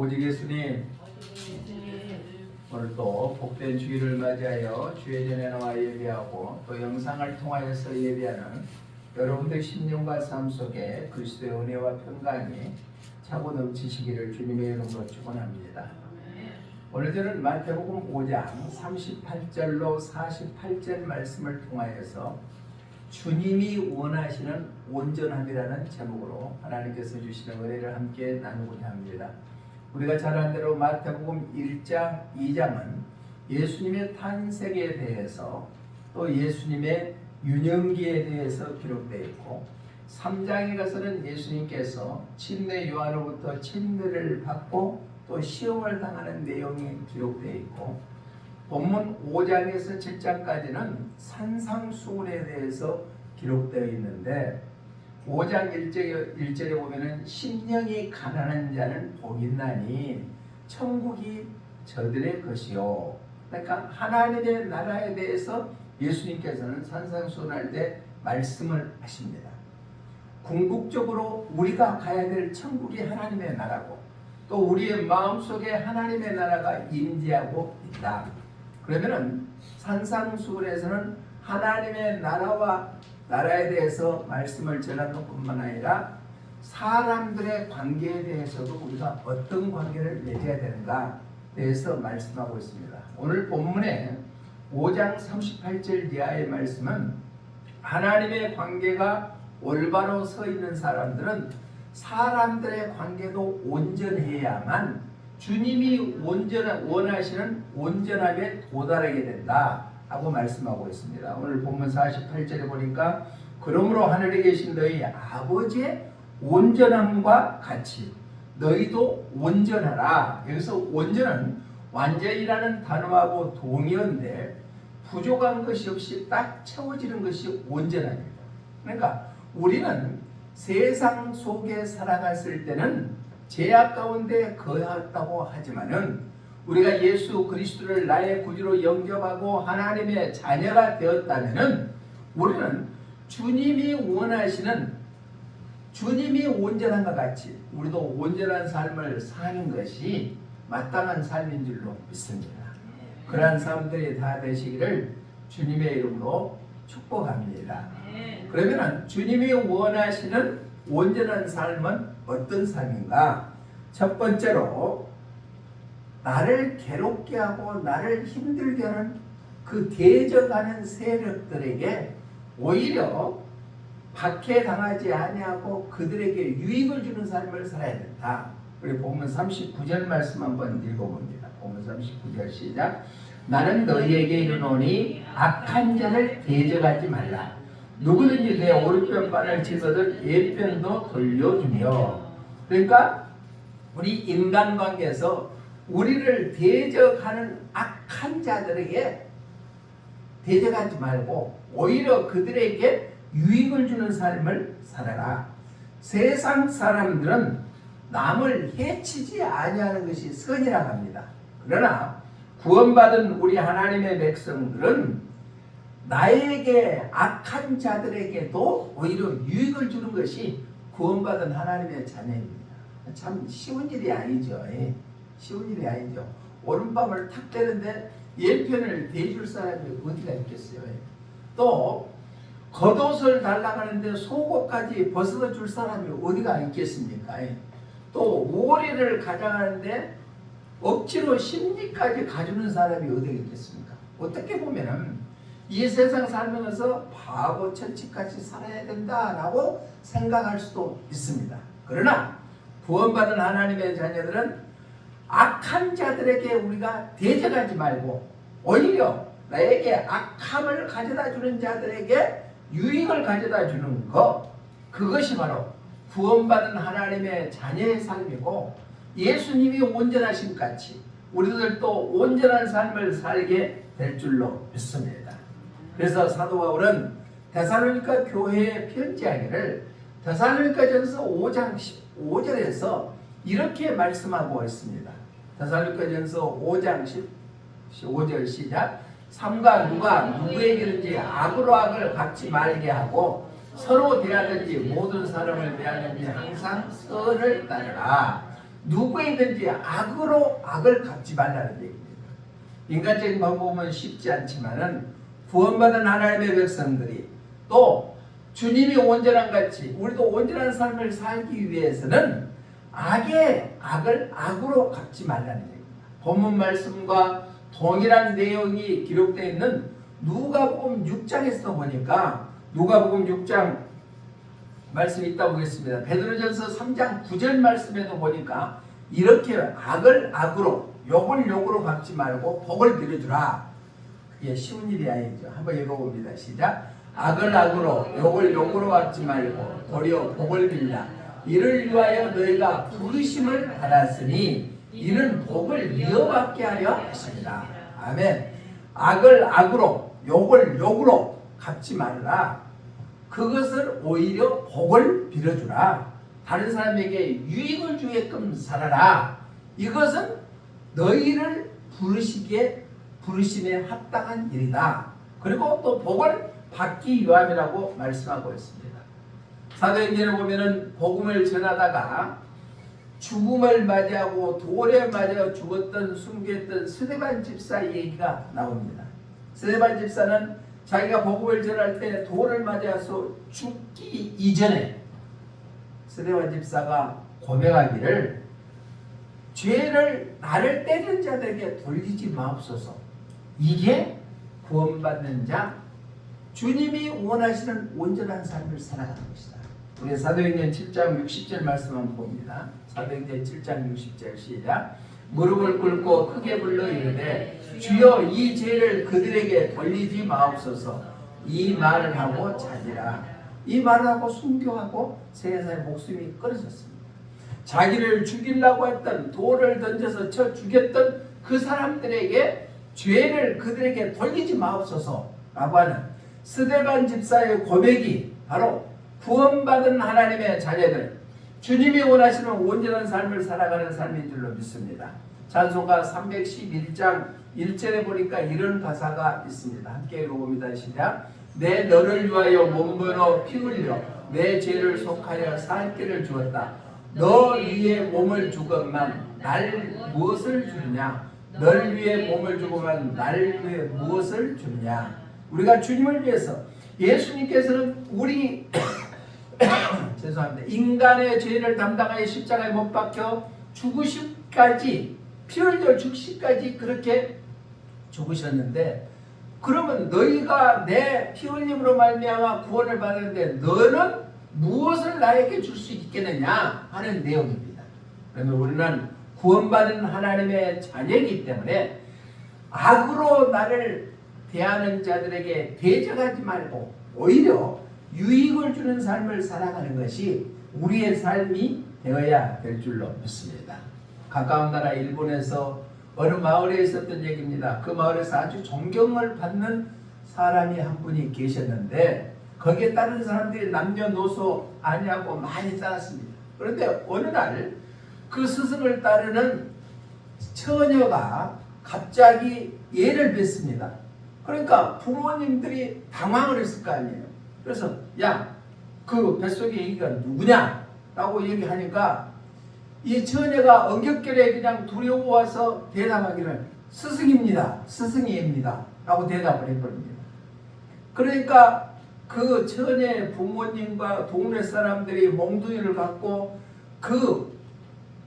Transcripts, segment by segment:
오직 예수님 오늘 또 복된 주일을 맞이하여 주의 전에 나와 예배하고 또 영상을 통하여서 예배하는 여러분들 심령과 삶 속에 그리스도의 은혜와 평강이 차고 넘치시기를 주님의 이름으로 축원합니다. 오늘 저는 마태복음 5장 38절로 48절 말씀을 통하여서 주님이 원하시는 온전함이라는 제목으로 하나님께서 주시는 은혜를 함께 나누고자 합니다. 우리가 잘 아는 대로 마태복음 1장, 2장은 예수님의 탄생에 대해서 또 예수님의 유년기에 대해서 기록되어 있고 3장에 가서는 예수님께서 침례 요한으로부터 침례를 받고 또 시험을 당하는 내용이 기록되어 있고 본문 5장에서 7장까지는 산상수훈에 대해서 기록되어 있는데 5장 1절에, 1절에 보면은 심령이 가난한 자는 복이 나니 천국이 저들의 것이요. 그러니까 하나님의 나라에 대해서 예수님께서는 산상수훈할 때 말씀을 하십니다. 궁극적으로 우리가 가야 될 천국이 하나님의 나라고 또 우리의 마음속에 하나님의 나라가 임재하고 있다. 그러면은 산상수훈에서는 하나님의 나라와 나라에 대해서 말씀을 전하는 것뿐만 아니라 사람들의 관계에 대해서도 우리가 어떤 관계를 맺어야 되는가 대해서 말씀하고 있습니다. 오늘 본문에 5장 38절 이하의 말씀은 하나님의 관계가 올바로 서 있는 사람들은 사람들의 관계도 온전해야만 주님이 온전한 원하시는 온전함에 도달하게 된다 하고 말씀하고 있습니다. 오늘 본문 48절에 보니까 그러므로 하늘에 계신 너희 아버지의 온전함과 같이 너희도 온전하라. 여기서 온전은 완전이라는 단어하고 동의어인데 부족한 것이 없이 딱 채워지는 것이 온전합니다. 그러니까 우리는 세상 속에 살아갔을 때는 죄악 가운데 거하였다고 하지만은 우리가 예수 그리스도를 나의 구주로 영접하고 하나님의 자녀가 되었다면은 우리는 주님이 원하시는 주님이 온전한 것 같이 우리도 온전한 삶을 사는 것이 마땅한 삶인 줄로 믿습니다. 그러한 사람들이 다 되시기를 주님의 이름으로 축복합니다. 그러면 주님이 원하시는 온전한 삶은 어떤 삶인가? 첫 번째로 나를 괴롭게 하고 나를 힘들게 하는 그 대적하는 세력들에게 오히려 박해당하지 아니하고 그들에게 유익을 주는 삶을 살아야 된다. 우리 본문 39절 말씀 한번 읽어봅니다. 본문 39절 시작. 나는 너희에게 이르노니 악한 자를 대적하지 말라. 누구든지 내 오른편 반을 치거든 예편도 돌려주며. 그러니까 우리 인간관계에서 우리를 대적하는 악한 자들에게 대적하지 말고 오히려 그들에게 유익을 주는 삶을 살아라. 세상 사람들은 남을 해치지 아니하는 것이 선이라고 합니다. 그러나 구원받은 우리 하나님의 백성들은 나에게 악한 자들에게도 오히려 유익을 주는 것이 구원받은 하나님의 자녀입니다. 참 쉬운 일이 아니죠. 예. 쉬운 일이 아니죠. 오른밤을 탁 때는데 예편을 대줄 사람이 어디가 있겠어요. 예. 또 겉옷을 달라가는데 속옷까지 벗어 줄 사람이 어디가 있겠습니까? 예. 또 오리를 가져가는데 억지로 심리까지 가주는 사람이 어디가 있겠습니까? 어떻게 보면은 이 세상 살면서 바보 천치까지 살아야 된다라고 생각할 수도 있습니다. 그러나 구원받은 하나님의 자녀들은 악한 자들에게 우리가 대적하지 말고 오히려 나에게 악함을 가져다 주는 자들에게 유익을 가져다 주는 것 그것이 바로 구원받은 하나님의 자녀의 삶이고 예수님이 온전하신 같이 우리들도 온전한 삶을 살게 될 줄로 믿습니다. 그래서 사도 바울은 데살로니가 교회에 편지하기를 데살로니가전서 5장 15절에서 이렇게 말씀하고 있습니다. 데살로니가전서 5장 15절 시작 삼가 누가 누구에게든지 악으로 악을 갚지 말게 하고 서로 대하든지 모든 사람을 대하든지 항상 선을 따르라. 누구에든지 악으로 악을 갚지 말라는 얘기입니다. 인간적인 방법은 쉽지 않지만은 구원받은 하나님의 백성들이 또 주님이 온전한 같이 우리도 온전한 삶을 살기 위해서는 악의 악을 악으로 갚지 말라는 얘기입니다. 본문 말씀과 동일한 내용이 기록되어 있는 누가복음 6장에서 보니까 누가복음 6장 말씀이 있다고 보겠습니다. 베드로전서 3장 9절 말씀에도 보니까 이렇게 악을 악으로 욕을 욕으로 갚지 말고 복을 빌어주라. 이게 쉬운 일이 아니죠. 한번 읽어봅니다. 시작. 악을 악으로 욕을 욕으로 갚지 말고 도리어 복을 빌라. 이를 위하여 너희가 부르심을 받았으니 이는 복을 이어받게 하려 하십니다. 아멘. 악을 악으로 욕을 욕으로 갚지 말라. 그것을 오히려 복을 빌어주라. 다른 사람에게 유익을 주게끔 살아라. 이것은 너희를 부르시기에 부르심에 합당한 일이다. 그리고 또 복을 받기 위함이라고 말씀하고 있습니다. 사도행전에 보면은 복음을 전하다가 죽음을 맞이하고 돌에 맞아 죽었던 숨겼던 스데반 집사 얘기가 나옵니다. 스데반 집사는 자기가 복음을 전할 때 돌을 맞아서 죽기 이전에 스데반 집사가 고백하기를 죄를 나를 때리는 자들에게 돌리지 마옵소서. 이게 구원받는 자 주님이 원하시는 온전한 삶을 살아가는 것이다. 우리 사도행전 7장 60절 말씀 한번 봅니다. 사도행전 7장 60절 시작. 무릎을 꿇고 크게 불러 이르되 주여 이 죄를 그들에게 돌리지 마옵소서. 이 말을 하고 자기라. 이 말을 하고 순교하고 세상의 목숨이 끊어졌습니다. 자기를 죽이려고 했던 돌을 던져서 쳐 죽였던 그 사람들에게 죄를 그들에게 돌리지 마옵소서 라고 하는 스데반 집사의 고백이 바로 구원받은 하나님의 자녀들 주님이 원하시는 온전한 삶을 살아가는 삶인 줄로 믿습니다. 찬송가 311장 1절에 보니까 이런 가사가 있습니다. 함께 읽어봅니다. 시작. 내 너를 위하여 몸번호 피 흘려 내 죄를 속하여 살 길을 주었다. 너 위에 몸을 주건만 날 무엇을 주느냐? 널 위해 몸을 주고만 날 위해 무엇을 주느냐? 우리가 주님을 위해서 예수님께서는 우리 죄송합니다. 인간의 죄를 담당하여 십자가에 못 박혀 죽으시까지 피 흘려 죽시까지 그렇게 죽으셨는데 그러면 너희가 내 피 흘림으로 말미암아 구원을 받았는데 너는 무엇을 나에게 줄 수 있겠느냐 하는 내용입니다. 그러면 우리는 구원받은 하나님의 자녀이기 때문에 악으로 나를 대하는 자들에게 대적하지 말고 오히려 유익을 주는 삶을 살아가는 것이 우리의 삶이 되어야 될 줄로 믿습니다. 가까운 나라 일본에서 어느 마을에 있었던 얘기입니다. 그 마을에서 아주 존경을 받는 사람이 한 분이 계셨는데 거기에 다른 사람들이 남녀노소 아니하고 많이 따랐습니다. 그런데 어느 날 그 스승을 따르는 처녀가 갑자기 예를 뱉습니다. 그러니까 부모님들이 당황을 했을 거 아니에요. 그래서 야 그 뱃속에 얘기가 누구냐? 라고 얘기하니까 이 처녀가 엉겹결에 그냥 두려워서 대답하기를 스승입니다. 스승입니다. 라고 대답을 해버립니다. 그러니까 그 처녀의 부모님과 동네 사람들이 몽둥이를 갖고 그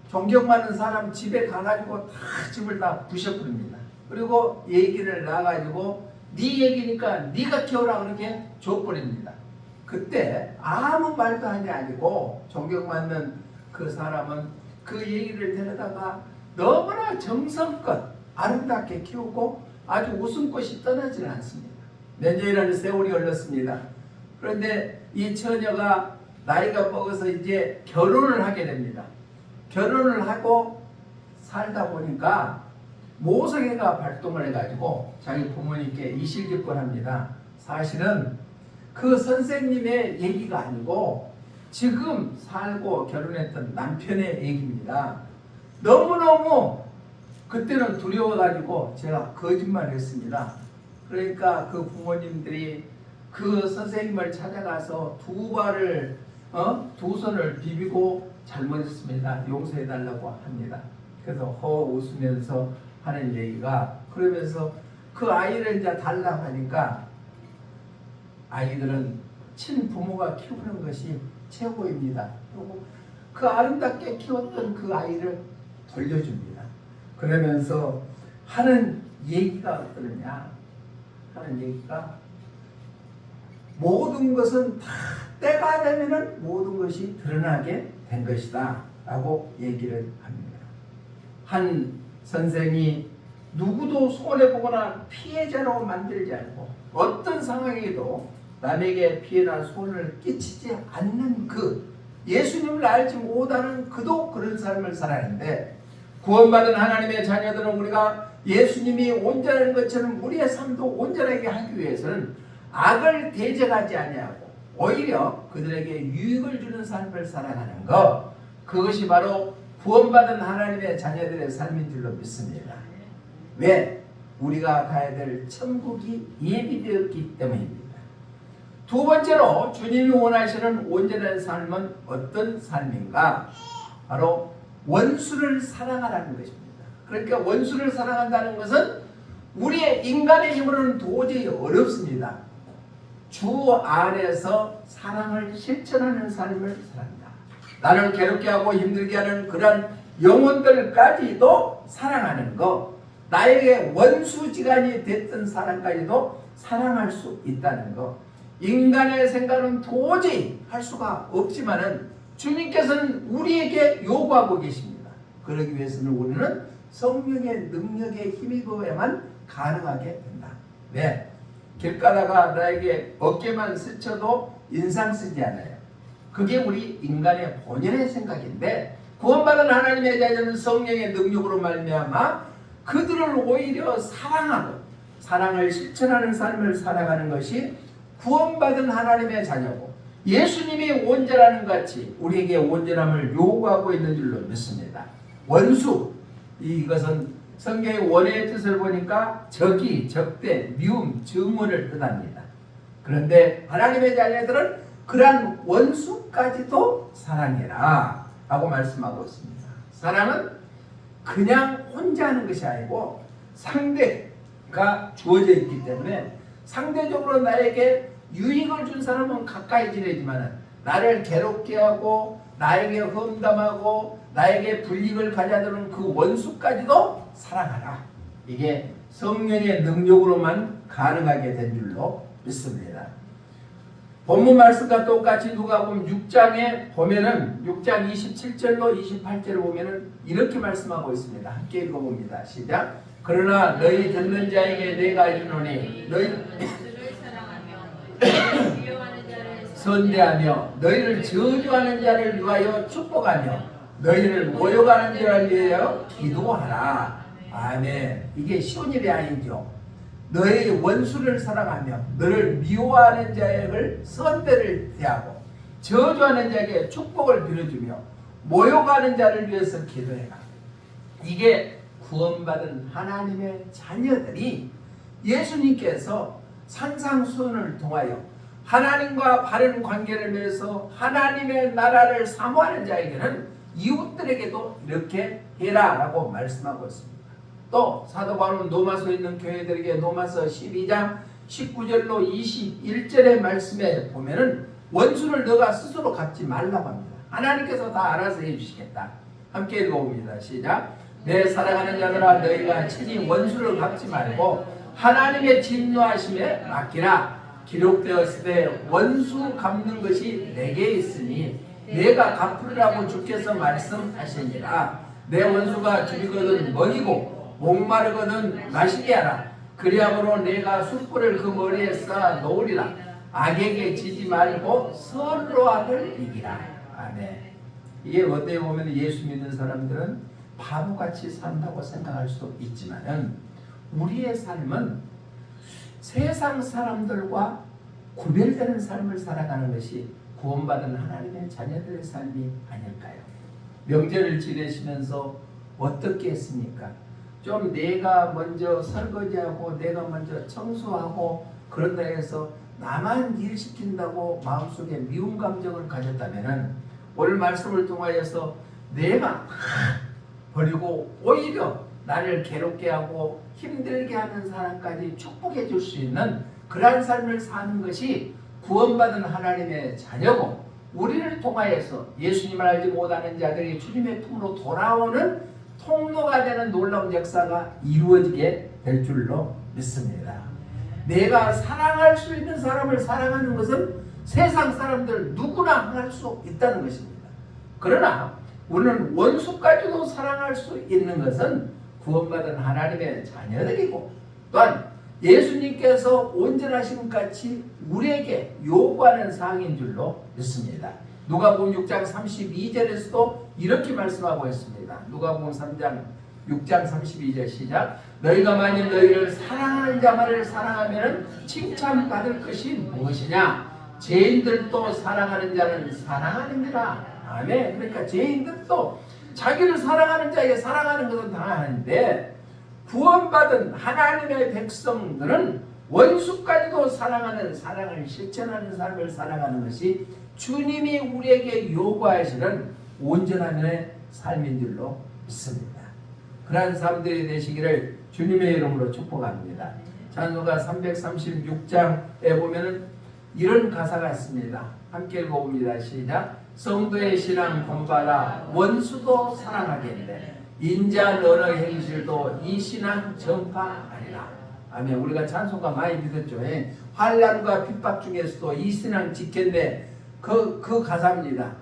존경받는 사람 집에 가가지고 다 집을 다 부셔버립니다. 그리고 얘기를 나가지고 네 얘기니까 네가 키워라 그렇게 줘버립니다. 그때 아무 말도 하지 아니고 존경받는 그 사람은 그 얘기를 데려다가 너무나 정성껏 아름답게 키우고 아주 웃음꽃이 떠나질 않습니다. 몇 년이라는 세월이 흘렀습니다. 그런데 이 처녀가 나이가 먹어서 이제 결혼을 하게 됩니다. 결혼을 하고 살다 보니까 모성애가 발동을 해가지고 자기 부모님께 이실직고합니다. 사실은 그 선생님의 얘기가 아니고 지금 살고 결혼했던 남편의 얘기입니다. 너무너무 그때는 두려워가지고 제가 거짓말을 했습니다. 그러니까 그 부모님들이 그 선생님을 찾아가서 두 발을 어? 두 손을 비비고 잘못했습니다. 용서해 달라고 합니다. 그래서 허 웃으면서 하는 얘기가 그러면서 그 아이를 이제 달라고 하니까 아이들은 친 부모가 키우는 것이 최고입니다. 그리고 그 아름답게 키웠던 그 아이를 돌려줍니다. 그러면서 하는 얘기가 어떠느냐 하는 얘기가 모든 것은 다 때가 되면은 모든 것이 드러나게 된 것이다 라고 얘기를 합니다. 한 선생이 누구도 손해보거나 피해자로 만들지 않고 어떤 상황에도 남에게 피해나 손을 끼치지 않는 그 예수님을 알지 못하는 그도 그런 삶을 살았는데 구원받은 하나님의 자녀들은 우리가 예수님이 온전한 것처럼 우리의 삶도 온전하게 하기 위해서는 악을 대적하지 아니하고 오히려 그들에게 유익을 주는 삶을 살아가는 것 그것이 바로 구원받은 하나님의 자녀들의 삶인 줄로 믿습니다. 왜? 우리가 가야 될 천국이 예비되었기 때문입니다. 두 번째로 주님이 원하시는 온전한 삶은 어떤 삶인가? 바로 원수를 사랑하라는 것입니다. 그러니까 원수를 사랑한다는 것은 우리의 인간의 힘으로는 도저히 어렵습니다. 주 안에서 사랑을 실천하는 삶을 살아간다. 나를 괴롭게 하고 힘들게 하는 그런 영혼들까지도 사랑하는 것. 나에게 원수지간이 됐던 사람까지도 사랑할 수 있다는 것. 인간의 생각은 도저히 할 수가 없지만은 주님께서는 우리에게 요구하고 계십니다. 그러기 위해서는 우리는 성령의 능력에 힘입어야만 가능하게 된다. 네. 길 가다가 나에게 어깨만 스쳐도 인상 쓰지 않아요. 그게 우리 인간의 본연의 생각인데 구원받은 하나님의 자녀는 성령의 능력으로 말미암아 그들을 오히려 사랑하고 사랑을 실천하는 삶을 살아가는 것이 구원받은 하나님의 자녀고 예수님이 온전하는 같이 우리에게 온전함을 요구하고 있는 줄로 믿습니다. 원수 이것은 성경의 원의 뜻을 보니까 적이, 적대, 미움, 증오를 뜻합니다. 그런데 하나님의 자녀들은 그러한 원수까지도 사랑해라 라고 말씀하고 있습니다. 사랑은 그냥 혼자 하는 것이 아니고 상대가 주어져 있기 때문에 상대적으로 나에게 유익을 준 사람은 가까이 지내지만 나를 괴롭게 하고 나에게 험담하고 나에게 불이익을 가져다주는 그 원수까지도 사랑하라. 이게 성령의 능력으로만 가능하게 된 줄로 믿습니다. 본문 말씀과 똑같이 누가 보면 6장에 보면은 6장 27절로 28절을 보면은 이렇게 말씀하고 있습니다. 함께 읽어봅니다. 시작. 그러나 너희 듣는 자에게 내가 이르노니 너희 선대하며 너희를 저주하는 자를 위하여 축복하며 너희를 모욕하는 자를 위하여 기도하라. 아멘. 이게 쉬운 일이 아니죠. 너의 원수를 사랑하며 너를 미워하는 자에게 선대를 대하고 저주하는 자에게 축복을 빌어주며 모욕하는 자를 위해서 기도해라. 이게 구원받은 하나님의 자녀들이 예수님께서 산상수훈을 통하여 하나님과 바른 관계를 맺어서 하나님의 나라를 사모하는 자에게는 이웃들에게도 이렇게 해라라고 말씀하고 있습니다. 또 사도 바울은 노마소에 있는 교회들에게 노마서 12장 19절로 21절의 말씀에 보면은 원수를 너가 스스로 갚지 말라고 합니다. 하나님께서 다 알아서 해주시겠다. 함께 읽어봅니다. 시작. 내 사랑하는 자들아 너희가 친히 원수를 갚지 말고 하나님의 진노하심에 맡기라. 기록되었으되 원수 갚는 것이 내게 있으니 내가 갚으리라고 주께서 말씀하시니라. 내 원수가 죽이거든 먹이고 목마르거든 마시게 하라. 그리함으로 내가 숯불을 그 머리에 쌓아 놓으리라. 악에게 지지 말고 서로 악을 이기라. 아멘. 이게 어떻게 보면 예수 믿는 사람들은 바보같이 산다고 생각할 수 있지만은 우리의 삶은 세상 사람들과 구별되는 삶을 살아가는 것이 구원받은 하나님의 자녀들의 삶이 아닐까요? 명절을 지내시면서 어떻게 했습니까? 좀 내가 먼저 설거지하고 내가 먼저 청소하고 그런다 해서 나만 일 시킨다고 마음속에 미운 감정을 가졌다면은 오늘 말씀을 통하여서 내가 버리고 오히려 나를 괴롭게 하고 힘들게 하는 사람까지 축복해 줄 수 있는 그러한 삶을 사는 것이 구원받은 하나님의 자녀고 우리를 통하여서 예수님을 알지 못하는 자들이 주님의 품으로 돌아오는 통로가 되는 놀라운 역사가 이루어지게 될 줄로 믿습니다. 내가 사랑할 수 있는 사람을 사랑하는 것은 세상 사람들 누구나 할 수 있다는 것입니다. 그러나 우리는 원수까지도 사랑할 수 있는 것은 구원받은 하나님의 자녀들이고 또한 예수님께서 온전하심 같이 우리에게 요구하는 사항인 줄로 믿습니다. 누가복음 6장 32절에서도 이렇게 말씀하고 있습니다. 누가복음 3장 6장 32절 시작 너희가 만일 너희를 사랑하는 자만을 사랑하면 칭찬받을 것이 무엇이냐 죄인들도 사랑하는 자는 사랑하느니라 아멘 그러니까 죄인들도 자기를 사랑하는 자에게 사랑하는 것은 당하는데 구원받은 하나님의 백성들은 원수까지도 사랑하는 사랑을 실천하는 삶을 살아가는 것이 주님이 우리에게 요구하시는 온전함의 삶인 줄로 믿습니다. 그러한 사람들이 되시기를 주님의 이름으로 축복합니다. 찬송가 336장에 보면은 이런 가사가 있습니다. 함께 읽어봅니다. 시작. 성도의 신앙 본받아 원수도 사랑하겠네. 인자 너의 행실도 이 신앙 전파하리라. 아멘. 우리가 찬송가 많이 믿었죠. 예. 환란과 핍박 중에서도 이 신앙 지켰네. 그, 그 가사입니다.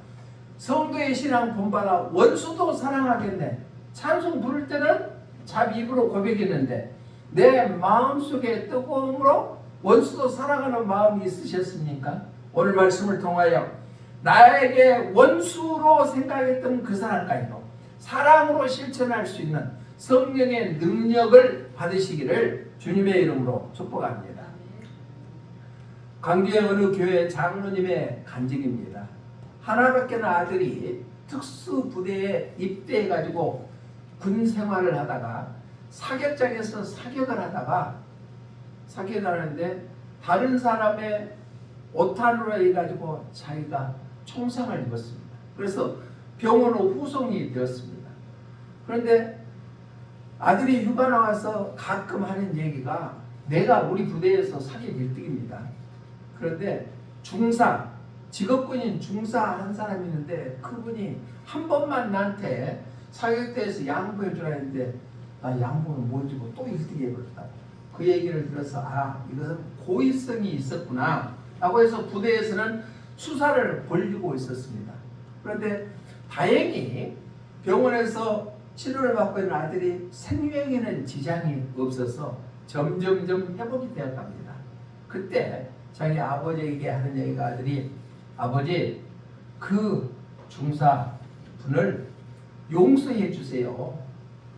성도의 신앙 본받아 원수도 사랑하겠네. 찬송 부를 때는 잡 입으로 고백했는데 내 마음속에 뜨거움으로 원수도 사랑하는 마음이 있으셨습니까? 오늘 말씀을 통하여 나에게 원수로 생각했던 그 사람까지도 사랑으로 실천할 수 있는 성령의 능력을 받으시기를 주님의 이름으로 축복합니다. 광주의 어느 교회 장로님의 간증입니다. 하나밖에는 아들이 특수 부대에 입대해가지고 군 생활을 하다가 사격장에서 사격을 하다가 사격을 하는데 다른 사람의 오탄으로 해가지고 자기가 총상을 입었습니다. 그래서 병원으로 후송이 되었습니다. 그런데 아들이 휴가 나와서 가끔 하는 얘기가 내가 우리 부대에서 사격 1등입니다. 그런데 중사 직업군인 중사 한 사람이 있는데 그분이 한 번만 나한테 사격대에서 양보해 주라 했는데 나 양보는 못 주고 또 1등 해버렸다. 그 얘기를 들어서 아 이것은 고의성이 있었구나 라고 해서 부대에서는 수사를 벌리고 있었습니다. 그런데 다행히 병원에서 치료를 받고 있는 아들이 생명에는 지장이 없어서 점점점 회복이 되어 갑니다. 그때 자기 아버지에게 하는 얘기가 아들이 아버지 그 중사 분을 용서해 주세요.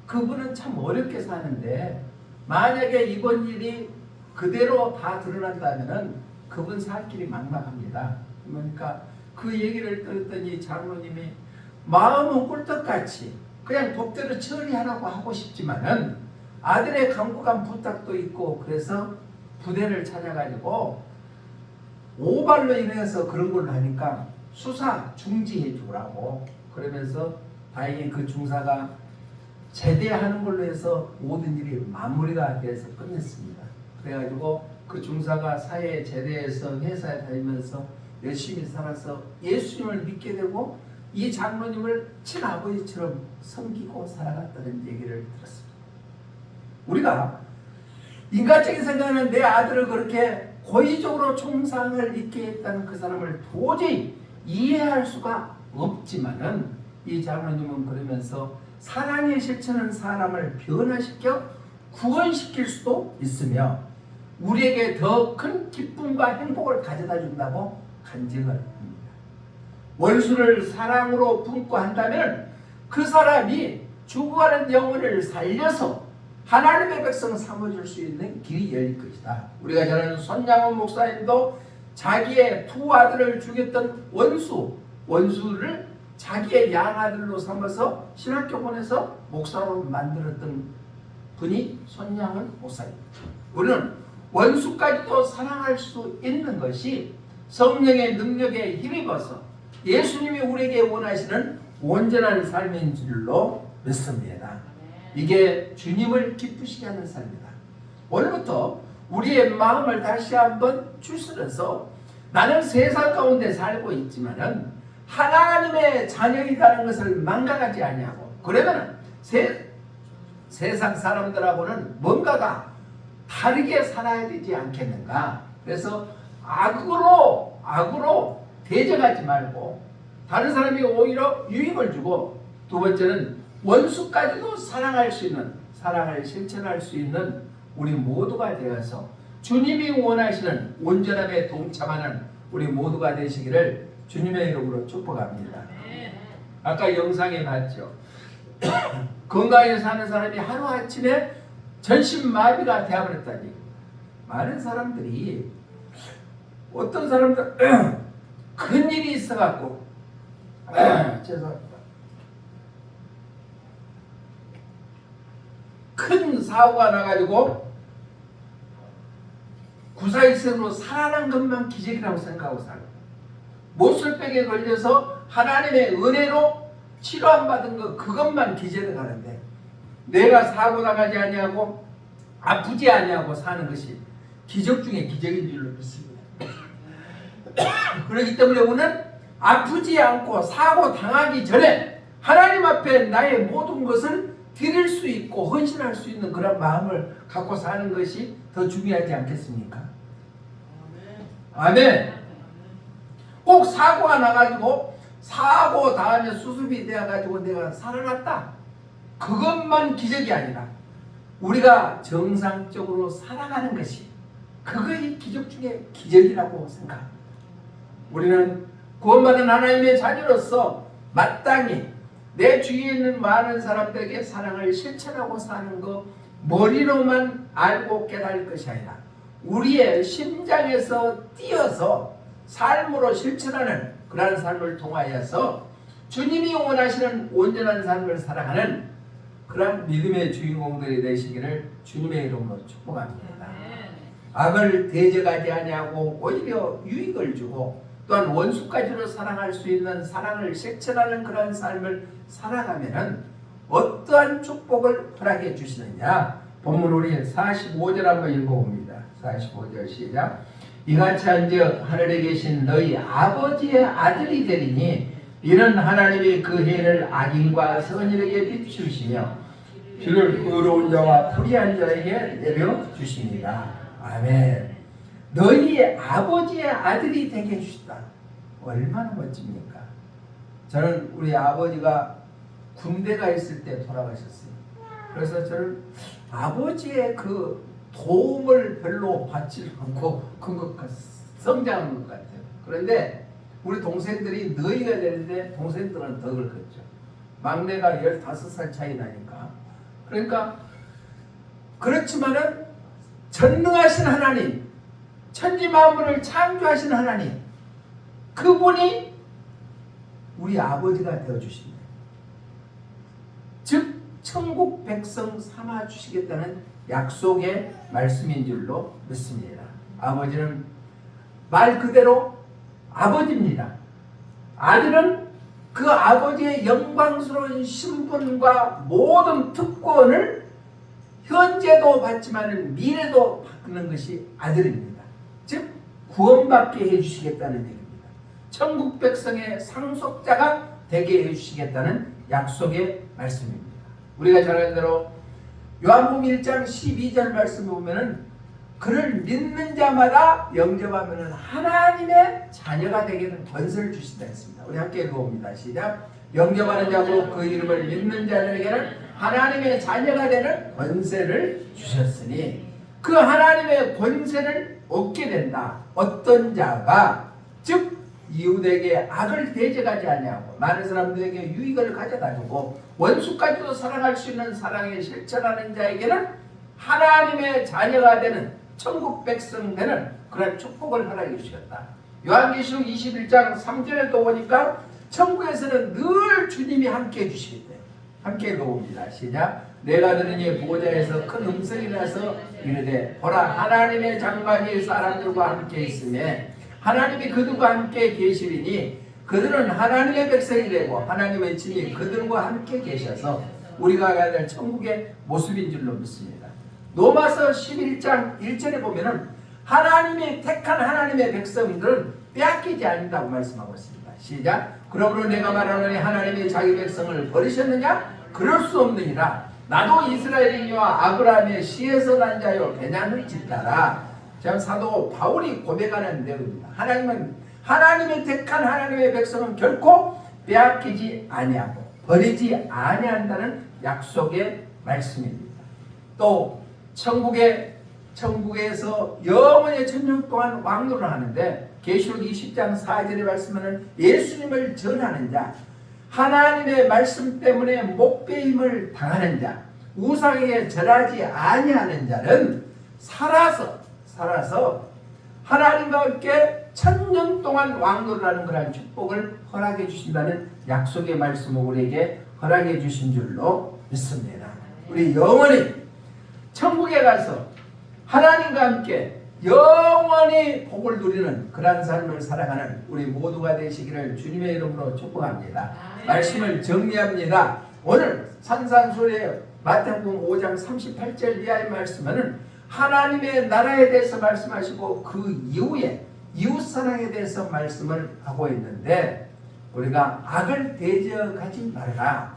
그분은 참 어렵게 사는데 만약에 이번 일이 그대로 다 드러난다면은 그분 살 길이 막막합니다. 그러니까 그 얘기를 들었더니 장로님이 마음은 꿀떡같이 그냥 법대로 처리하라고 하고 싶지만은 아들의 강국한 부탁도 있고 그래서 부대를 찾아가지고 오발로 인해서 그런 걸 하니까 수사 중지해 주라고 그러면서 다행히 그 중사가 제대하는 걸로 해서 모든 일이 마무리가 돼서 끝냈습니다. 그래가지고 그 중사가 사회에 제대해서 회사에 다니면서 열심히 살아서 예수님을 믿게 되고 이 장로님을 친아버지처럼 섬기고 살아갔다는 얘기를 들었습니다. 우리가 인간적인 생각은 내 아들을 그렇게 고의적으로 총상을 입게 했다는 그 사람을 도저히 이해할 수가 없지만은 이 장로님은 그러면서 사랑의 실천은 사람을 변화시켜 구원시킬 수도 있으며 우리에게 더 큰 기쁨과 행복을 가져다 준다고 간증을. 원수를 사랑으로 품고 한다면 그 사람이 죽어가는 영혼을 살려서 하나님의 백성 삼아줄 수 있는 길이 열릴 것이다. 우리가 잘 아는 손양원 목사님도 자기의 두 아들을 죽였던 원수, 원수를 자기의 양아들로 삼아서 신학교 보내서 목사로 만들었던 분이 손양원 목사입니다. 우리는 원수까지도 사랑할 수 있는 것이 성령의 능력에 힘입어서 예수님이 우리에게 원하시는 온전한 삶인 줄로 믿습니다. 이게 주님을 기쁘시게 하는 삶이다. 오늘부터 우리의 마음을 다시 한번 추스려서 나는 세상 가운데 살고 있지만은 하나님의 자녀이라는 것을 망각하지 아니하고 그러면은 세, 세상 사람들하고는 뭔가가 다르게 살아야 되지 않겠는가? 그래서 악으로 악으로 대적하지 말고 다른 사람이 오히려 유익을 주고 두 번째는 원수까지도 사랑할 수 있는 사랑을 실천할 수 있는 우리 모두가 되어서 주님이 원하시는 온전함에 동참하는 우리 모두가 되시기를 주님의 이름으로 축복합니다. 아까 영상에 봤죠. 건강하게 사는 사람이 하루아침에 전신마비가 되어버렸다니. 많은 사람들이 어떤 사람들 큰 일이 있어갖고 죄송합니다. 큰 사고가 나가지고 구사일생으로 살아난 것만 기적이라고 생각하고 살고 못술백에 걸려서 하나님의 은혜로 치료 안 받은 것 그것만 기적을 가는데 내가 사고 나가지 아니하고 아프지 아니하고 사는 것이 기적 중에 기적인 줄로 믿습니다. 그렇기 때문에 오늘 아프지 않고 사고 당하기 전에 하나님 앞에 나의 모든 것을 드릴 수 있고 헌신할 수 있는 그런 마음을 갖고 사는 것이 더 중요하지 않겠습니까? 아멘. 꼭 사고가 나가지고 사고 다음에 수습이 되어가지고 내가 살아났다. 그것만 기적이 아니라 우리가 정상적으로 살아가는 것이 그것이 기적 중에 기적이라고 생각합니다. 우리는 구원받은 하나님의 자녀로서 마땅히 내 주위에 있는 많은 사람들에게 사랑을 실천하고 사는 것 머리로만 알고 깨달을 것이 아니라 우리의 심장에서 뛰어서 삶으로 실천하는 그러한 삶을 통하여서 주님이 원하시는 온전한 삶을 살아가는 그러한 믿음의 주인공들이 되시기를 주님의 이름으로 축복합니다. 악을 대적하지 아니하고 오히려 유익을 주고 또한 원수까지도 사랑할 수 있는 사랑을 실천하는 그러한 삶을 살아가면은 어떠한 축복을 허락해 주시느냐? 본문 우리 45절 한번 읽어봅니다. 45절 시작. 이같이 한즉 하늘에 계신 너희 아버지의 아들이 되리니 이는 하나님이 그 해를 악인과 선인에게 비추시며 비를 의로운 자와 불의한 자에게 내려 주십니다. 아멘. 너희 아버지의 아들이 되게 해주시다. 얼마나 멋집니까? 저는 우리 아버지가 군대가 있을 때 돌아가셨어요. 그래서 저는 아버지의 그 도움을 별로 받지 않고 큰것 같, 성장한 것 같아요. 그런데 우리 동생들이 너희가 되는데 동생들은 더 컸죠. 막내가 15살 차이 나니까. 그러니까 그렇지만은 전능하신 하나님, 천지 만물을 창조하신 하나님, 그분이 우리 아버지가 되어 주십니다. 즉 천국 백성 삼아 주시겠다는 약속의 말씀인 줄로 믿습니다. 아버지는 말 그대로 아버지입니다. 아들은 그 아버지의 영광스러운 신분과 모든 특권을 현재도 받지만 미래도 받는 것이 아들입니다. 즉 구원받게 해주시겠다는 얘기입니다. 천국 백성의 상속자가 되게 해주시겠다는 약속의 말씀입니다. 우리가 잘 아는 대로 요한복음 1장 12절 말씀 보면은 그를 믿는 자마다 영접하면은 하나님의 자녀가 되게는 권세를 주신다 했습니다. 우리 함께 읽어봅니다. 시작. 영접하는 자고 그 이름을 믿는 자들에게는 하나님의 자녀가 되는 권세를 주셨으니 그 하나님의 권세를 얻게 된다. 어떤 자가 즉 이웃에게 악을 대적하지 아니하고 많은 사람들에게 유익을 가져다주고 원수까지도 사랑할 수 있는 사랑에 실천하는 자에게는 하나님의 자녀가 되는 천국 백성 되는 그런 축복을 허락해 주셨다. 요한계시록 21장 3절에도 보니까 천국에서는 늘 주님이 함께 해주시겠대. 함께 읽어봅니다. 시작. 내가 들으니 보좌에서 큰 음성이 나서 이르되 보라 하나님의 장막이 사람들과 함께 있음에 하나님이 그들과 함께 계시리니 그들은 하나님의 백성이 되고 하나님의 진이 그들과 함께 계셔서 우리가 가야 될 천국의 모습인 줄로 믿습니다. 로마서 11장 1절에 보면은 하나님이 택한 하나님의 백성들은 빼앗기지 않는다고 말씀하고 있습니다. 시작. 그러므로 내가 말하노니 하나님이 자기 백성을 버리셨느냐? 그럴 수 없느니라. 나도 이스라엘이니와 아브라함의 씨에서 난 자요 배낭을 짓다라. 참 사도 바울이 고백하는 내용입니다. 하나님은 하나님의 택한 하나님의 백성은 결코 빼앗기지 아니하고 버리지 아니한다는 약속의 말씀입니다. 또 천국에 천국에서 영원히 천년 동안 왕노를 하는데 계시록 20장 4절의 말씀은 예수님을 전하는 자 하나님의 말씀 때문에 목배임을 당하는 자 우상에게 절하지 아니하는 자는 살아서 살아서 하나님과 함께 천년 동안 왕노를 하는 그러한 축복을 허락해 주신다는 약속의 말씀을 우리에게 허락해 주신 줄로 믿습니다. 우리 영원히 천국에 가서 하나님과 함께 영원히 복을 누리는 그러한 삶을 살아가는 우리 모두가 되시기를 주님의 이름으로 축복합니다. 말씀을 정리합니다. 오늘 산산수의 마태복음 5장 38절 이하의 말씀은 하나님의 나라에 대해서 말씀하시고 그 이후에 이웃 사랑에 대해서 말씀을 하고 있는데 우리가 악을 대적하지 말라.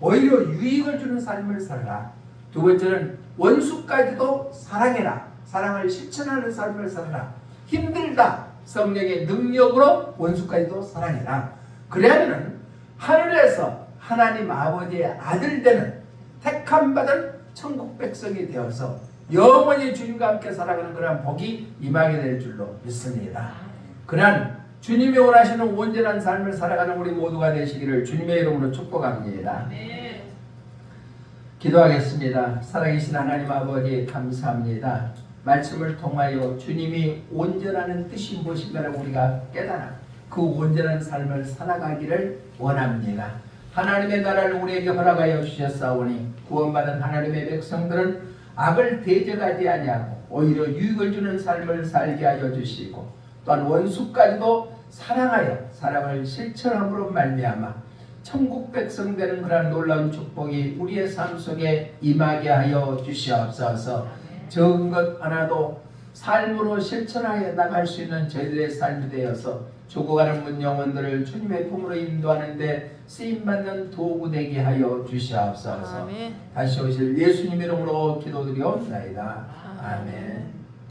오히려 유익을 주는 삶을 살아라. 두 번째는 원수까지도 사랑해라. 사랑을 실천하는 삶을 살아라. 힘들다. 성령의 능력으로 원수까지도 사랑해라. 그래야면은 하늘에서 하나님 아버지의 아들 되는 택함 받은 천국 백성이 되어서 영원히 주님과 함께 살아가는 그러한 복이 임하게 될 줄로 믿습니다. 그러한 주님이 원하시는 온전한 삶을 살아가는 우리 모두가 되시기를 주님의 이름으로 축복합니다. 기도하겠습니다. 살아계신 하나님 아버지 감사합니다. 말씀을 통하여 주님이 온전하는 뜻이 무엇인가를 우리가 깨달아 그 온전한 삶을 살아가기를 원합니다. 하나님의 나라를 우리에게 허락하여 주셨사오니 구원받은 하나님의 백성들은 악을 대적하지 아니하고 오히려 유익을 주는 삶을 살게 하여 주시고 또한 원수까지도 사랑하여 사랑을 실천함으로 말미암아 천국 백성 되는 그런 놀라운 축복이 우리의 삶 속에 임하게 하여 주시옵소서. 적은 것 하나도 삶으로 실천하여 나갈 수 있는 저희들의 삶이 되어서 죽어가는 문 영혼들을 주님의 품으로 인도하는데 쓰임받는 도구 되게 하여 주시옵소서. 아멘. 다시 오실 예수님 이름으로 기도드리옵나이다. 아멘.